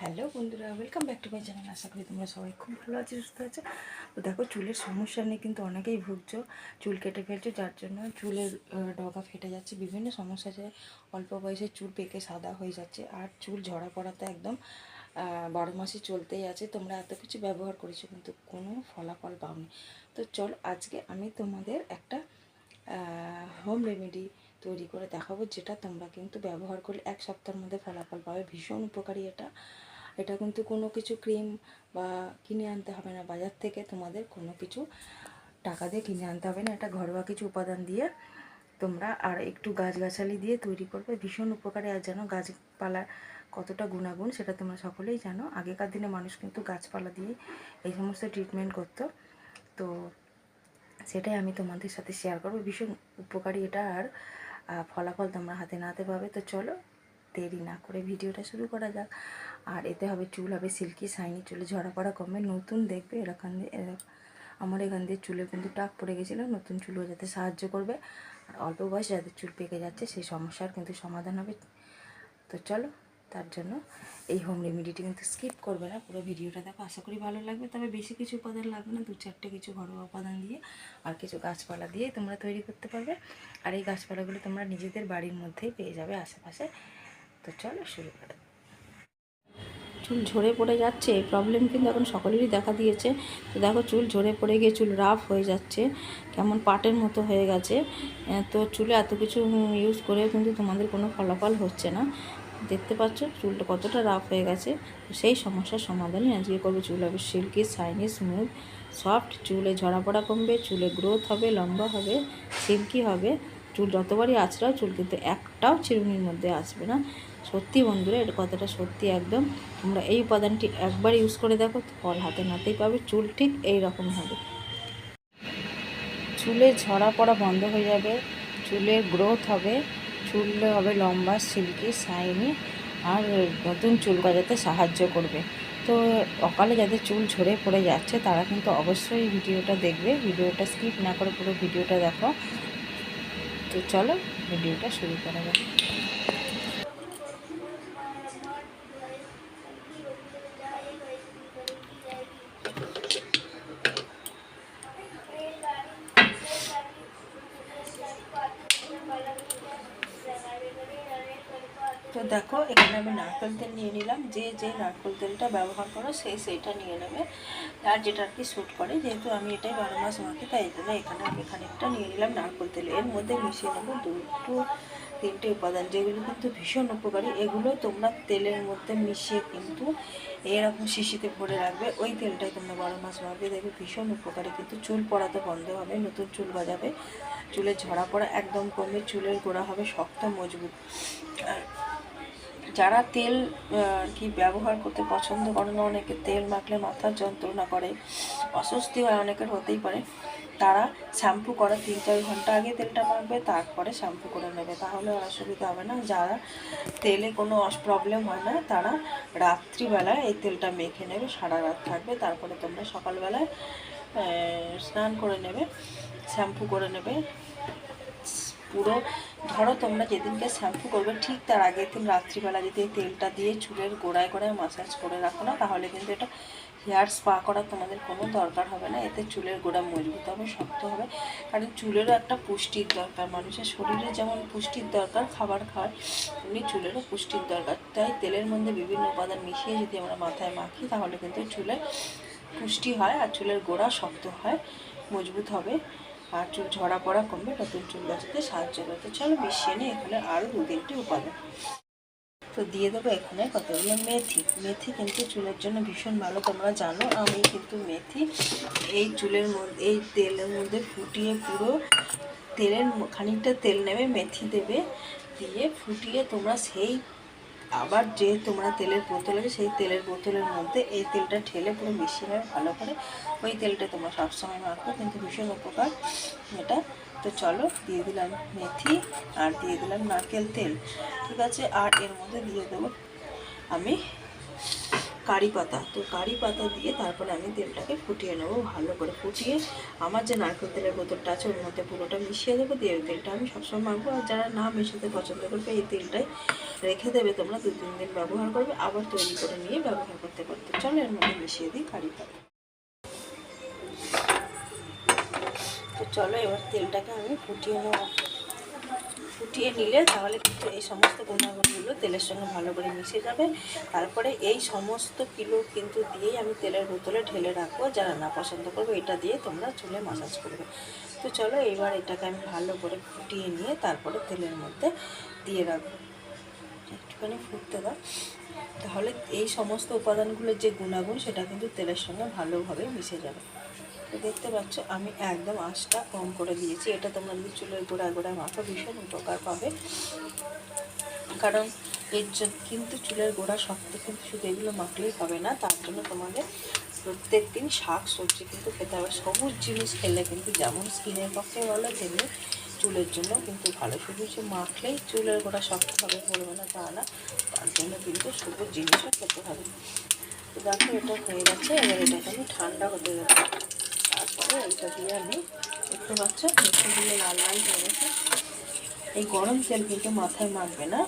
Hello বন্ধুরা welcome back to my channel আশা করি তোমরা সবাই খুব ভালো আছো, সুস্থ আছো। তো দেখো, চুলের সমস্যা নিয়ে কিন্তু অনেকেই ভুগছো, চুল কেটে ফেলছো, যার জন্য চুলের ডগা ফেটে যাচ্ছে। বিভিন্ন সমস্যা আছে, অল্প বয়সে চুল পেকে সাদা হয়ে যাচ্ছে, আর চুল ঝরা পড়াতে একদম বারো মাসে চলতেই আছে। তোমরা এত কিছু ব্যবহার করেছ, কিন্তু কোনো ফলাফল পাওনি। তো চল, আজকে আমি তোমাদের একটা হোম রেমেডি তৈরি করে দেখাবো, যেটা তোমরা কিন্তু ব্যবহার করলে এক সপ্তাহের মধ্যে ফলাফল পাবে। ভীষণ উপকারী এটা। এটা কিন্তু কোনো কিছু ক্রিম বা কিনে আনতে হবে না। বাজার থেকে তোমাদের কোনো কিছু টাকা দিয়ে কিনে আনতে হবে না। এটা ঘরোয়া কিছু উপাদান দিয়ে তোমরা আর একটু গাছগাছালি দিয়ে তৈরি করবে। ভীষণ উপকারী। আর জানো গাছপালার কতটা গুণাগুণ সেটা তোমরা সকলেই জানো। আগেকার দিনে মানুষ কিন্তু গাছপালা দিয়ে এই সমস্ত ট্রিটমেন্ট করতো। তো সেটাই আমি তোমাদের সাথে শেয়ার করব। ভীষণ উপকারী এটা। আর ফলাফল তোমরা হাতে নাতে পাবে। তো চলো দেরি না করে ভিডিওটা শুরু করা যাক। আর এতে হবে চুল, হবে সিল্কি শাইনি চুলে ঝরা পড়া কমবে। নতুন দেখবে এরকম আমার এখান দিয়ে চুলে কিন্তু টাক পড়ে গেছিল, নতুন চুলও যাতে সাহায্য করবে। আর অল্প বয়সে যাদের চুল পেকে যাচ্ছে, সেই সমস্যার কিন্তু সমাধান হবে। তো চলো, তার জন্য এই হোম রেমিডিটি কিন্তু স্কিপ করবে না, পুরো ভিডিওটা দেখো, আশা করি ভালো লাগবে। তবে বেশি কিছু উপাদান লাগবে না দু চারটে কিছু ঘরোয়া উপাদান দিয়ে আর কিছু গাছপালা দিয়ে তোমরা তৈরি করতে পারবে। আর এই গাছপালাগুলো তোমরা নিজেদের বাড়ির মধ্যেই পেয়ে যাবে আশেপাশে। তো চলো, শুরু করে। চুল ঝরে পড়ে যাচ্ছে, এই প্রবলেম কিন্তু এখন সকলেরই দেখা দিয়েছে। তো দেখো চুল ঝরে পড়ে গিয়ে চুল রাফ হয়ে যাচ্ছে, কেমন পাটের মতো হয়ে গেছে। তো চুলে এত কিছু ইউজ করে কিন্তু তোমাদের কোনো ফলাফল হচ্ছে না। দেখতে পাচ্ছ চুলটা কতটা রাফ হয়ে গেছে। তো সেই সমস্যার সমাধানই আজকে করব চুল হবে সিল্কি শাইনি স্মুথ সফট চুলে ঝরা পড়া কমবে, চুলে গ্রোথ হবে, লম্বা হবে সিল্কি হবে। চুল যতবারই আছড়াও, চুল কিন্তু একটাও চিরুনির মধ্যে আসবে না। সত্যি বন্ধুরা, এটা কথাটা সত্যি একদম। তোমরা এই উপাদানটি একবার ইউজ করে দেখো, ফল হাতে নাতেই পাবে, চুল ঠিক এই রকম হবে। চুলে ঝরা পড়া বন্ধ হয়ে যাবে চুলের গ্রোথ হবে, চুল হবে লম্বা সিল্কি শাইনি আর নতুন চুল গজাতে সাহায্য করবে। তো অকালে যাদের চুল ঝরে পড়ে যাচ্ছে, তারা কিন্তু অবশ্যই ভিডিওটা দেখবে। ভিডিওটা স্কিপ না করে পুরো ভিডিওটা দেখো। তো চলো ভিডিওটা শুরু করা যাক তো দেখো এখানে আমি নারকেল তেল নিয়ে নিলাম। যে যে নারকেল তেলটা ব্যবহার করো, সে সেইটা নিয়ে নেবে। আর যেটা আর কি শ্যুট করে, যেহেতু আমি এটাই বারো মাস মাখি তাই জন্য এখানে আমি খানিকটা নিয়ে নিলাম নারকেল তেল এর মধ্যে মিশিয়ে নেব দুটো তিনটে উপাদান, যেগুলো কিন্তু ভীষণ উপকারী। এগুলো তোমরা তেলের মধ্যে মিশিয়ে কিন্তু এরকম শিশিতে ভরে রাখবে। ওই তেলটাই তোমরা বারো মাস মাখবে দেখবে ভীষণ উপকারী। কিন্তু চুল পড়াতে বন্ধ হবে, নতুন চুল গজাবে। চুলের ঝরা পড়া একদম কমে, চুলের গোড়া হবে শক্ত, মজবুত। আর যারা তেল আর কি ব্যবহার করতে পছন্দ করে না, অনেকে তেল মাখলে মাথার যন্ত্রণা করে, অস্বস্তি হয় অনেকের হতেই পারে, তারা শ্যাম্পু করার তিন চার ঘণ্টা আগে তেলটা মাখবে, তারপরে শ্যাম্পু করে নেবে। তাহলে অসুবিধা হবে না, যারা তেলে কোনো প্রবলেম হয় না, তারা রাত্রিবেলায় এই তেলটা মেখে নেবে, সারা রাত থাকবে, তারপরে তোমরা সকালবেলায় স্নান করে নেবে, শ্যাম্পু করে নেবে। পুরো ধরো তোমরা যেদিনকে শ্যাম্পু করবে, ঠিক তার আগের দিন রাত্রিবেলা যদি তেলটা দিয়ে চুলের গোড়ায় গোড়ায় মাসাজ করে রাখো না, তাহলে কিন্তু এটা হেয়ার স্পা করার তোমাদের কোনো দরকার হবে না। এতে চুলের গোড়া মজবুত হবে, শক্ত হবে। কারণ চুলেরও একটা পুষ্টির দরকার। মানুষের শরীরে যেমন পুষ্টির দরকার, খাবার খাওয়ার, তেমনি চুলেরও পুষ্টির দরকার। তাই তেলের মধ্যে বিভিন্ন উপাদান মিশিয়ে যদি আমরা মাথায় মাখি, তাহলে কিন্তু চুলে পুষ্টি হয় আর চুলের গোড়া শক্ত হয়, মজবুত হবে। আর চুল ঝরা পড়া কমবে, নতুন চুল গাছতে সাহায্য করতে। চলো, মিশিয়ে নিই এখানে আরও দু তিনটে উপাদান। তো দিয়ে দেবো এখানে কতগুলো মেথি। মেথি কিন্তু চুলের জন্য ভীষণ ভালো, তোমরা জানো। আমি কিন্তু মেথি এই চুলের মধ্যে এই তেলের মধ্যে ফুটিয়ে পুরো তেলের খানিকটা তেল নেবে, মেথি দেবে, দিয়ে ফুটিয়ে তোমরা সেই আবার যে তোমরা তেলের বোতল আছে, সেই তেলের বোতলের মধ্যে এই তেলটা ঠেলে পুরো মিশিয়ে ভালো করে। ওই তেলটা তোমরা সবসময় মাখো, কিন্তু ভীষণ উপকার এটা। তো চলো, দিয়ে দিলাম মেথি আর দিয়ে দিলাম নারকেল তেল, ঠিক আছে? আর এর মধ্যে দিয়ে দেবো আমি কারি পাতা। তো কারি পাতা দিয়ে তারপরে আমি তেলটাকে ফুটিয়ে নেব, ভালো করে ফুটিয়ে আমার যে নারকেল তেলের বোতলটা আছে, ওর মধ্যে পুরোটা মিশিয়ে দেবো, দিয়ে ওই তেলটা আমি সবসময় মাখবো। আর যারা না মেশাতে পছন্দ করবে, এই তেলটাই রেখে দেবে তোমরা, দু তিন দিন ব্যবহার করবে, আবার তৈরি করে নিয়ে ব্যবহার করতে পারতে চলো এর মধ্যে মিশিয়ে দিই কারি পাতা। তো চলো এবার তেলটাকে আমি ফুটিয়ে নেব। ফুটিয়ে নিলে তাহলে কিন্তু এই সমস্ত গুণাগুণগুলো তেলের সঙ্গে ভালো করে মিশে যাবে। তারপরে এই সমস্ত কিলো কিন্তু দিয়েই আমি তেলের বোতলে ঢেলে রাখব। যারা না পছন্দ করবে এটা দিয়ে তোমরা চুলে মাসাজ করবে। তো চলো এবার এটাকে আমি ভালো করে ফুটিয়ে নিয়ে তারপরে তেলের মধ্যে দিয়ে রাখব। একটুখানি ফুটতে দাও। তাহলে এই সমস্ত উপাদানগুলোর যে গুণাগুণ, সেটা কিন্তু তেলের সঙ্গে ভালোভাবে মিশে যাবে। তো দেখতে পাচ্ছ, আমি একদম আঁচটা কম করে দিয়েছি। এটা তোমরা যদি চুলের গোড়া গোড়ায় মাথা ভীষণ উপকার পাবে। কারণ এর কিন্তু চুলের গোড়া শক্ত, কিন্তু শুধু এগুলো মাখলেই হবে না। তার জন্য তোমাদের প্রত্যেক দিন শাক সবজি কিন্তু খেতে হবে। সবুজ জিনিস খেলে কিন্তু, যেমন স্কিনের পক্ষে ভালো, তেমনি চুলের জন্য কিন্তু ভালো। শুধু যে মাখলেই চুলের গোড়া শক্তভাবে পড়বে না, তা না। তার জন্য কিন্তু সবুজ জিনিসও খেতে হবে। তো দেখো, এটা হয়ে গেছে। এবার এটাকে আমি ঠান্ডা হতে দেবো। তারপরে এটা দিয়ে আমি দেখতে পাচ্ছ মিষ্টি দিয়ে লাল লাল হয়ে গেছে। এই গরম তেল কিন্তু মাথায় মাখবে না।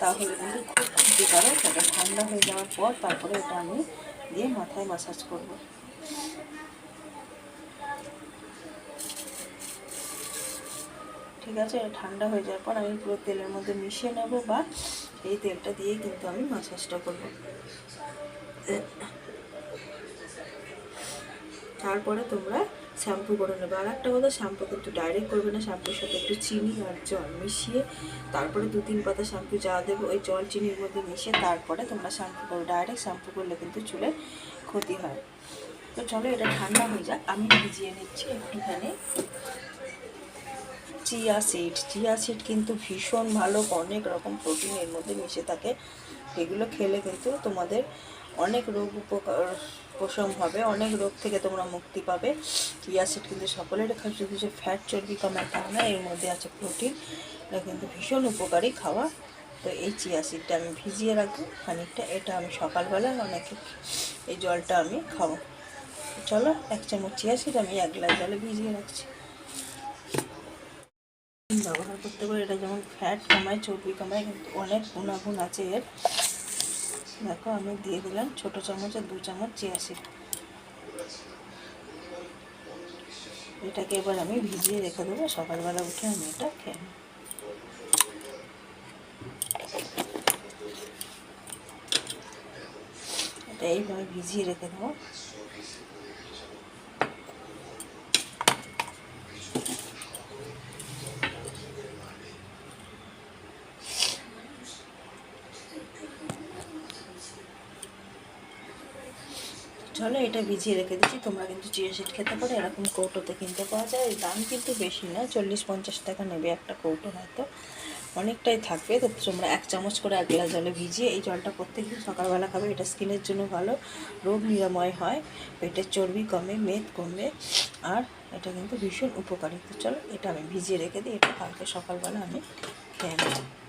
তাহলে কিন্তু খুব ক্ষতিকারক। এটা ঠান্ডা হয়ে যাওয়ার পর তারপরে এটা আমি দিয়ে মাথায় মাসাজ করব। ঠিক আছে, ঠান্ডা হয়ে যাওয়ার পর আমি পুরো তেলের মধ্যে মিশিয়ে নেব বা এই তেলটা দিয়ে কিন্তু আমি মাসাজটা করব। তারপরে তোমরা শ্যাম্পু করে নেবে। আর একটা কথা, শ্যাম্পু কিন্তু ডাইরেক্ট করবে না, শ্যাম্পুর সাথে একটু চিনি আর জল মিশিয়ে তারপরে দু তিন পাতা শ্যাম্পু যা দেবো ওই জল চিনির মধ্যে মিশিয়ে তারপরে তোমরা শ্যাম্পু করো। ডাইরেক্ট শ্যাম্পু করলে কিন্তু চুলের ক্ষতি হয়। তো চলো এটা ঠান্ডা হয়ে যাক। আমি ভিজিয়ে নিচ্ছি একটুখানি। চিয়া সিড চিয়া সিড কিন্তু ভীষণ ভালো, অনেক রকম প্রোটিন এর মধ্যে মিশে থাকে। এগুলো খেলে কিন্তু তোমাদের অনেক রোগ উপকার, উপশম হবে, অনেক রোগ থেকে তোমরা মুক্তি পাবে। চিয়া সিড কিন্তু সকলের খাওয়া শুধু ফ্যাট চর্বি কমায় তা না এর মধ্যে আছে প্রোটিন এটা কিন্তু ভীষণ উপকারী খাওয়া। তো এই চিয়া সিডটা আমি ভিজিয়ে রাখব খানিকটা। এটা আমি সকালবেলা অনেকে এই জলটা আমি খাব। চলো, এক চামচ চিয়া সিড আমি এক গ্লাস জলে ভিজিয়ে রাখছি। ব্যবহার করতে পারি। এটা যেমন ফ্যাট কমায়, চর্বি কমায়, কিন্তু অনেক গুণাগুণ আছে এর। দেখো, আমি দিয়ে দিলাম ছোট চামচ আর দু চামচ চিয়া সিড। এটাকে এবার আমি ভিজিয়ে রেখে দেবো। সকালবেলা উঠে আমি এটা খেয়ে এটা এইভাবে ভিজিয়ে রেখে দেবো। চলো, এটা ভিজিয়ে রেখে দিচ্ছি। তোমরা কিন্তু চিয়া সিড খেতে পারো, এরকম কৌটোতে কিনতে পাওয়া যায়। দাম কিন্তু বেশি না, চল্লিশ পঞ্চাশ টাকা নেবে একটা কৌটো হয়তো। অনেকটাই থাকবে। তো তোমরা এক চামচ করে এক গ্লাস জলে ভিজিয়ে এই জলটা প্রত্যেকদিন সকালবেলা খাবে। এটা স্কিনের জন্য ভালো, রোগ নিরাময় হয়। পেটের চর্বি কমে, মেদ কমে, আর এটা কিন্তু ভীষণ উপকারী। তো চলো, এটা আমি ভিজিয়ে রেখে দিই। এটা কালকে সকালবেলা আমি খেয়ে নেব।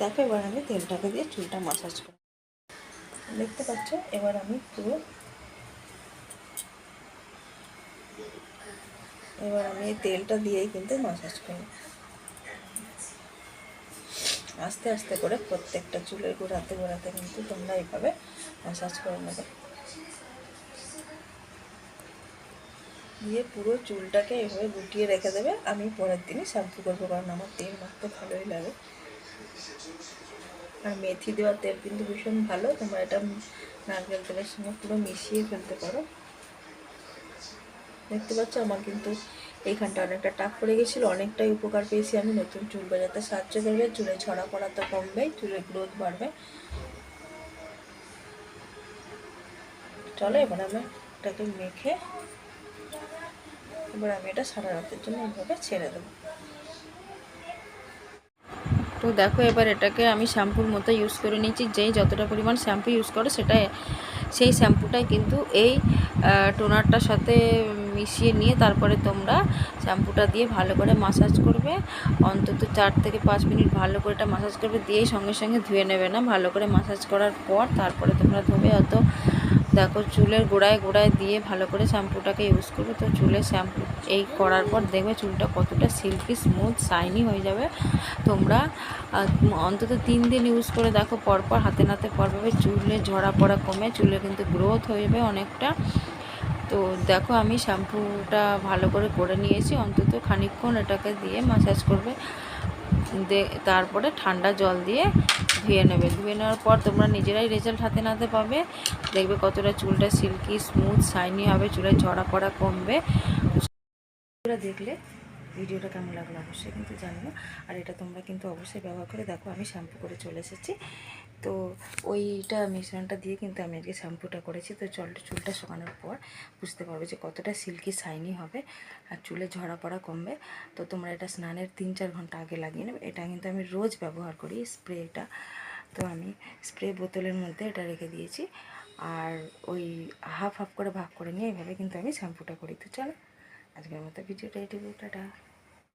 দেখো, এবার আমি তেলটাকে দিয়ে চুলটা মাসাজ করি দেখতে পাচ্ছ, এবার আমি পুরো এবার আমি তেলটা দিয়েই কিন্তু মাসাজ করি আস্তে আস্তে করে প্রত্যেকটা চুলের গোড়াতে গোড়াতে কিন্তু তোমরা এইভাবে মাসাজ করে নেবে। দিয়ে পুরো চুলটাকে এভাবে গুটিয়ে রেখে দেবে। আমি পরের দিনই শ্যাম্পু করব, কারণ আমার তেল মাখতে ভালোই লাগে। আর মেথি দেওয়া তেল কিন্তু ভীষণ ভালো, তোমরা এটা নারকেল তেলের সঙ্গে পুরো মিশিয়ে ফেলতে পারো। দেখতে পাচ্ছ আমার কিন্তু এইখানটা অনেকটা টাক পড়ে গেছিল, অনেকটাই উপকার পেয়েছি আমি, নতুন চুল বাজাতে সাহায্য করবে, চুলে ছড়া পড়া তো কমবে, চুলের গ্রোথ বাড়বে। চলো এবার আমি এটাকে মেখে, এবার আমি এটা সারা রাতের জন্য এইভাবে ছেড়ে দেবো। তো দেখো এবার এটাকে আমি শ্যাম্পুর মতো ইউজ করে নিয়েছি। যেই যতটা পরিমাণ শ্যাম্পু ইউজ করো সেটা সেই শ্যাম্পুটাই কিন্তু এই টোনারটার সাথে মিশিয়ে নিয়ে তারপরে তোমরা শ্যাম্পুটা দিয়ে ভালো করে মাসাজ করবে। অন্তত চার থেকে পাঁচ মিনিট ভালো করে এটা মাসাজ করবে, দিয়েই সঙ্গে সঙ্গে ধুয়ে নেবে না। ভালো করে মাসাজ করার পর তারপরে তোমরা ধোবে অত দেখো, চুলের গোড়ায় গোড়ায় দিয়ে ভালো করে শ্যাম্পুটাকে ইউজ করবে। তো চুলের শ্যাম্পু এই করার পর দেখবে চুলটা কতটা সিল্কি স্মুথ শাইনি হয়ে যাবে। তোমরা অন্তত তিন দিন ইউজ করে দেখো, পরপর হাতে নাতে পর পাবে চুলে ঝরা পড়া কমে, চুলে কিন্তু গ্রোথ হয়ে যাবে অনেকটা। তো দেখো, আমি শ্যাম্পুটা ভালো করে করে নিয়েছি। অন্তত খানিকক্ষণ এটাকে দিয়ে মাসাজ করবে। তারপরে ঠান্ডা জল দিয়ে ধুয়ে নেবে। ধুয়ে নেওয়ার পর তোমরা নিজেরাই রেজাল্ট হাতে নাতে পাবে। দেখবে কতটা চুলটা সিল্কি স্মুথ শাইনি হবে, চুলের ঝরা পড়া কমবে। দেখলে ভিডিওটা কেমন লাগল অবশ্যই কিন্তু জানিও। আর এটা তোমরা কিন্তু অবশ্যই ব্যবহার করে দেখো, আমি শ্যাম্পু করে চলে এসেছি। তো ওইটা মিশ্রণটা দিয়ে কিন্তু আমি আজকে শ্যাম্পুটা করেছি। তো জলটা চুলটা শুকানোর পর বুঝতে পারবে যে কতটা সিল্কি, শাইনি হবে আর চুলে ঝরা পড়া কমবে। তো তোমরা এটা স্নানের তিন চার ঘণ্টা আগে লাগিয়ে নেবে। এটা কিন্তু আমি রোজ ব্যবহার করি স্প্রেটা। তো আমি স্প্রে বোতলের মধ্যে এটা রেখে দিয়েছি। আর ওই হাফ হাফ করে ভাগ করে নিয়ে এইভাবে কিন্তু আমি শ্যাম্পুটা করি। তো চলো, আজকের মতো ভিডিওটা এটুকু টাটা।